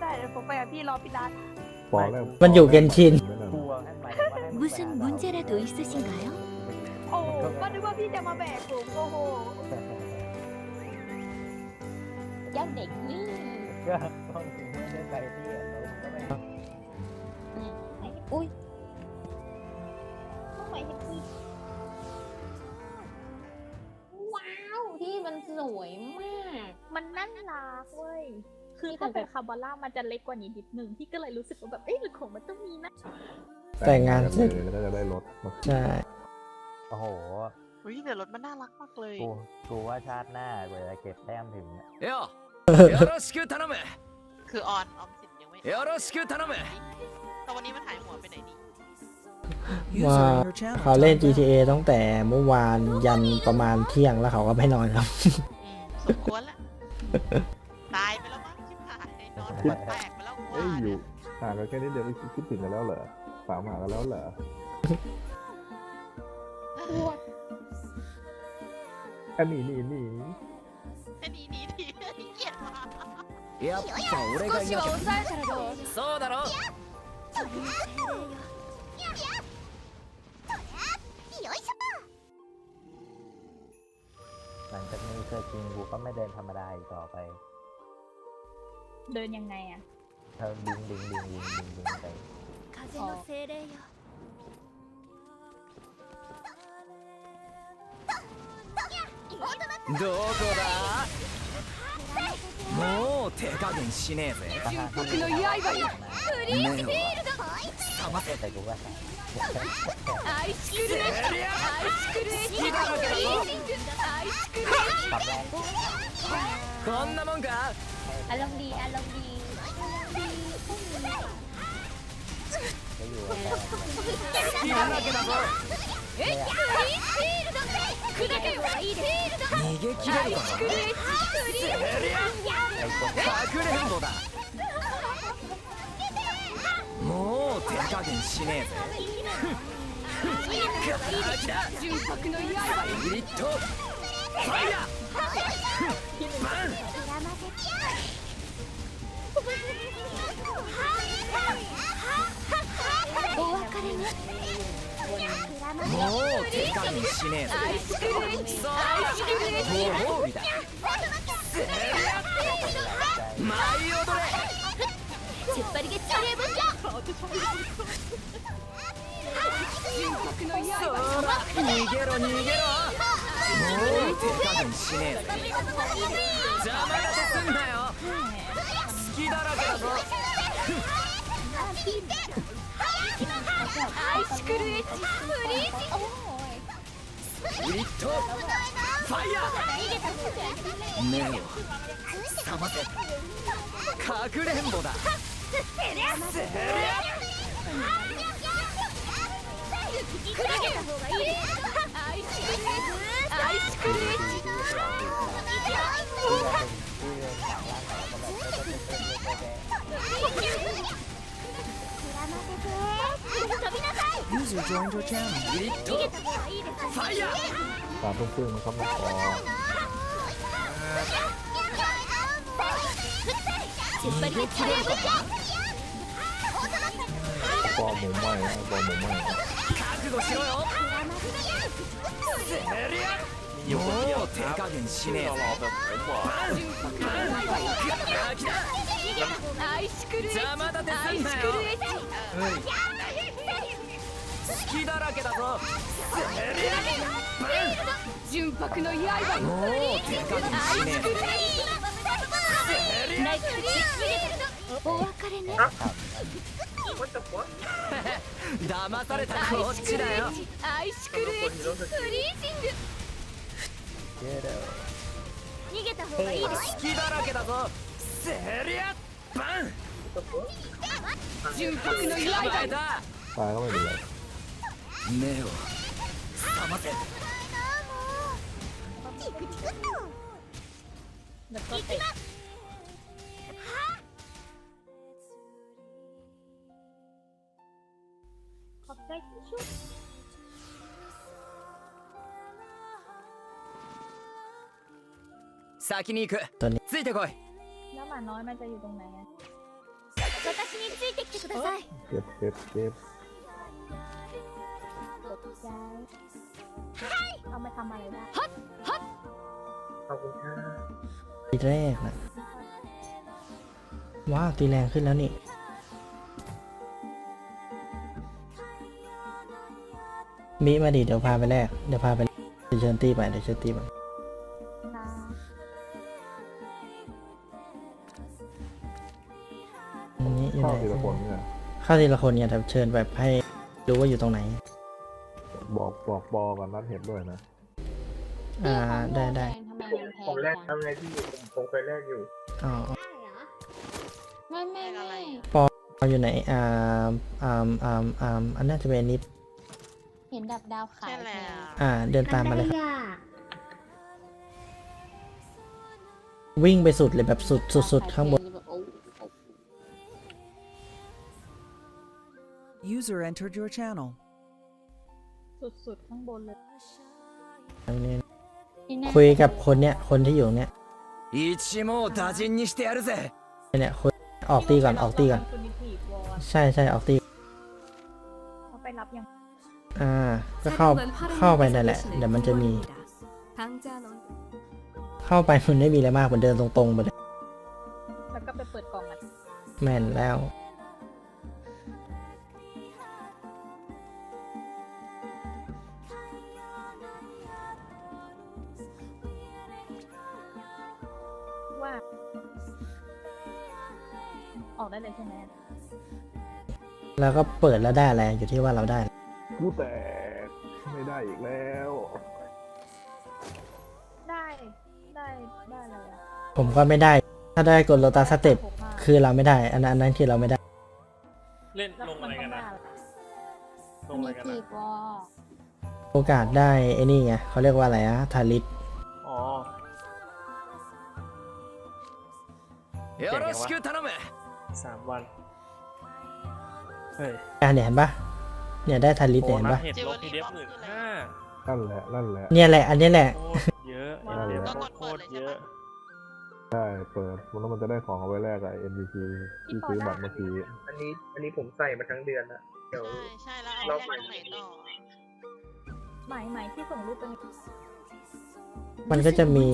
ได้เดี๋ยวผมไปกับพี่รอพี่ร้าน บอกแล้ว มันอยู่เกนชิน กลัวงั้นหมายถึงว่าให้มึงไป 무슨 หาเรา 문제라도 있으신가요? โอ้ก็นึกว่าพี่จะมาแบกผมโอ้โห เจ้าเด็กนี่ ก็ต้องถึงไม่ได้ไปที่เราก็ไม่ อุ้ยทำไมเห็นพี่ว้าวที่มันสวยมาก มันน่ารักเว้ย คือถ้าเป็นคาบาร่ามันจะเล็กกว่านี้นิดนึงพี่ก็เลยรู้สึกว่าแบบเอ๊ะหรือของมันต้องมีนะ แต่งงานเสร็จ เลยแล้วจะได้รถมา ใช่ โอ้โห เฮ้ยแต่รถมันน่ารักมากเลย กูกูว่าชาติหน้าเวลาเก็บแต้มถึงอะ よよろしく頼む คือออนออมสินยังไม่ よろしく頼む แต่วันนี้มันหายหัวไปไหนดี ว่าเขาเล่น GTA ตั้งแต่เมื่อวานยันประมาณเที่ยงแล้วเขาก็ไม่นอนครับ อืมสมควรละ ายนอนแตกไปแล้วกู เอ้ย ว่า อยู่ห่างกันแค่นิดเดียวไม่คิดถึงกันแล้วเหรอสามหากันแล้วเหรออันนี้นี่นี่ แค่นี้นี้ทีเกลียดมาก やっぱ俺がいなきゃそうだろ หลังจากนี้เคยจริงกูก็ไม่เดินธรรมดาอีกต่อไป เดินยังไงอะ เธอดึงดึงดึงดึงดึงดึงไป 風の精霊よどこだもう手加減しねえぜ ก็ห้าที่ 目を 覚ませ แต่กูก็ใส่ アイスクルエッアイスクルエッジアイスクルエッ ปรับแรง こんなもんか อารมณ์ดีอารมณ์ดี จะอยู่กับแรง 好きだらけだぞ砕けよ逃げ切れるかクルエッジไอ้คน なかくれんぼだ う手加減しねえぜ。純白の刃グリッドファイヤー。バンお別れねもう手加減しねえぜアイスクルエッジそうアイスクルエッジご褒美だ舞い踊れ突っ張りげチャレブンジ純白の刃そら逃げろ。逃げろ。もう手加減しねえぜ邪魔立てすんなよ好きだらけかくれんぼだ User joined your channel. ファイヤー 나도 게임을 까먹고 재빠르게 차려볼까? ファーもう前もう覚悟しろよもう手加減しねえぞ好きだらけだぞ純白のお別れね。騙されたこっちだよ。アイシクルエッジフリージング。逃げた方がいいです。隙だらけだぞセリアバン純白のいだ目を覚ませ。行きます。先に行くとについてこい แล้วหมาน้อยมันจะอยู่ตรงไหนอะ ついてきてください เก็บเก็บเก็บ ตกใจเอามาทำอะไรได้ ตีแรกนะว้าวตีแรงขึ้นแล้วนี่มิมาดิเดี๋ยวพาไปแรกเดี๋ยวพาไปเดี๋ยวเชิญตีไปเดี๋ยวเชิญตีไป เนี่ยเข้าทีละคนเนี่ยแต่เชิญแบบให้รู้ว่าอยู่ตรงไหน บอกบอกปอกับนัดเห็ดด้วยนะอ่าได้ได้ทำไมมันแพงผมแรกจังทำไงพี่ผมผมเคยแรกอยู่ อ๋อไม่ไม่ไม่เอาอยู่ไหนอ่าอ่าอ่าอ่าอันน่าจะเป็นอันนี้เห็นดับดาวขายใช่แพแล้ว งอ่า เดินตามมาเลยครับวิ่งไปสุดเลยแบบสุดสุดสุดข้างบน User entered your channel. สุดๆข้างบนเลย อันนี้ ที่แน่ คุยกับคนเนี้ยคนที่อยู่เนี้ย 一網打尽にしてやるぜ เนี่ยคุยออกตีก่อนออกตีก่อน คุณนิติวอล ใช่ใช่ออกตี เขาไปรับยัง อ่า ก็เข้าเข้าไปนั่นแหละ เดี๋ยวมันจะมี パンチャーの เข้าไปมันไม่มีอะไรมากมันเดินตรงๆไปเลย แล้วก็ไปเปิดกล่องอ่ะ แม่นแล้ว ออกได้เลยใช่ไหม แล้วก็เปิดแล้วได้อะไรอยู่ที่ว่าเราได้ กูแตกไม่ได้อีกแล้ว ได้ได้ได้เลยอ่ะ ผมก็ไม่ได้ ถ้าได้กดโลตัสสเต็ป หกมาก คือเราไม่ได้ อันนั้นอันนั้นคือเราไม่ได้ เล่น แล้ว ลงอะไรกันนะ มัต้องได้ ลงอะไรกัน จี นะ บวอล โอกาสได้ไอ้นี่ไงเขาเรียกว่าอะไรอะทาริส อ๋อ よろしく頼む สามวัน เฮ้ยอะเนี่ยเห็นปะเนี่ยได้ทันลิตเนี่ยเห็นปะโอ้โหาเห็นลบพีเดฟหมื่นห้านั่นแหละนั่นแหละ เนี่ยแหละอันนี้แหละเยอะเอเดฟโคตรเยอะ ใช่เปิดแล้วมันจะได้ของเอาไว้แรกอะ MVP ที่ซื้อบัตรเมื่อกี้อันนี้อันนี้ผมใส่มาทั้งเดือนละเดี๋ยว ใช่ใช่แล้วเอาไปตรงหนต่อหมายหมายที่ส่งรูปไปมันก็จะมี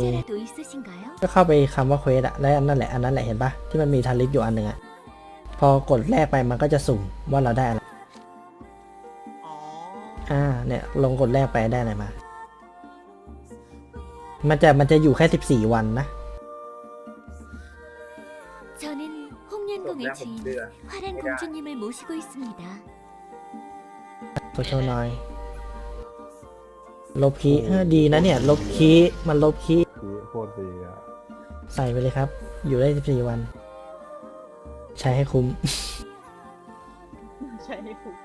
ก็เข้าไปคำว่าเควสอะแล้วอันนั้นแหละอันนั้นแหละเห็นปะที่มันมีทาริสอยู่อันหนึ่งอะ พอกดแรกไปมันก็จะสุ่มว่าเราได้อะไร อ๋อ อ่า เนี่ย ลงกดแรกไปได้อะไรมา มันจะมันจะอยู่แค่สิบสี่วันนะ 저는 จบ 홍련궁의 แล้วผม 주인 เดือน 화란 공주님을 모시고 있습니다. ตัวโชว์หน่อย ลบคีย์เออดีนะเนี่ย ลบคีย์มันลบคีย์ คือโคตรดีอ่ะ ใส่ไปเลยครับ อยู่ได้สิบสี่วัน ใช้ให้คุ้ม ใช้ให้คุ้ม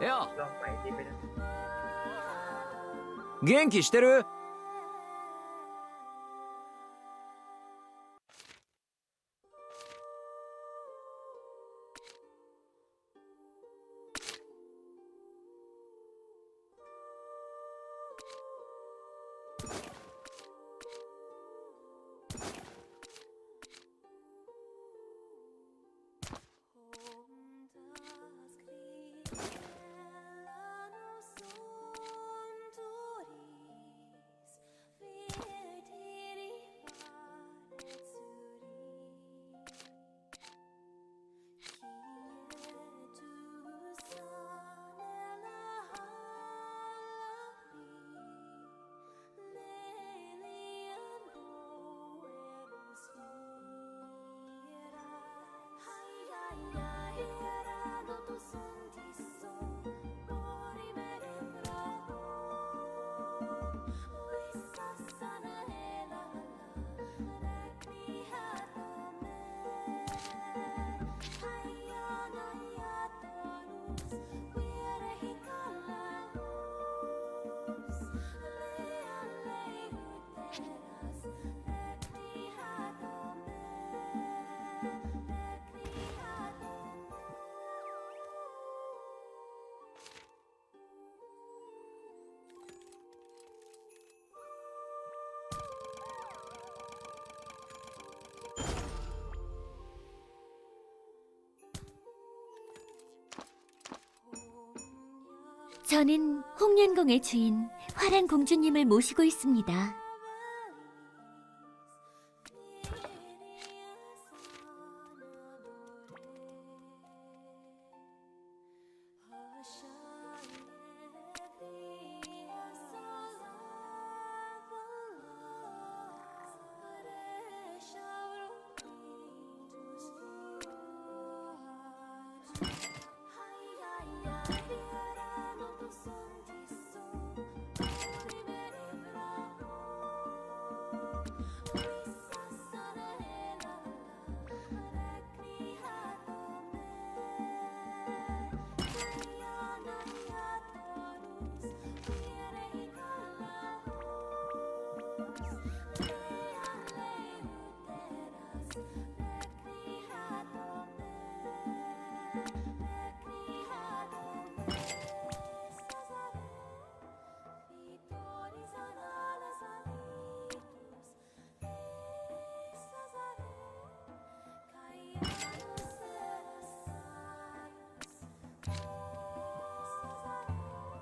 เยองใหม่ดีไปนะう元 저는 홍련궁의 주인 화란 공주님을 모시고 있습니다. "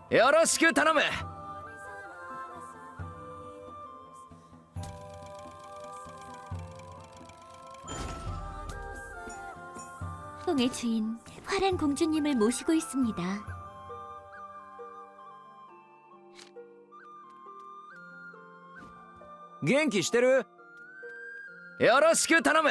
よろしく頼む!" 홍의 주인 화란 공주님을 모시고 있습니다. 元気してるよろしく頼む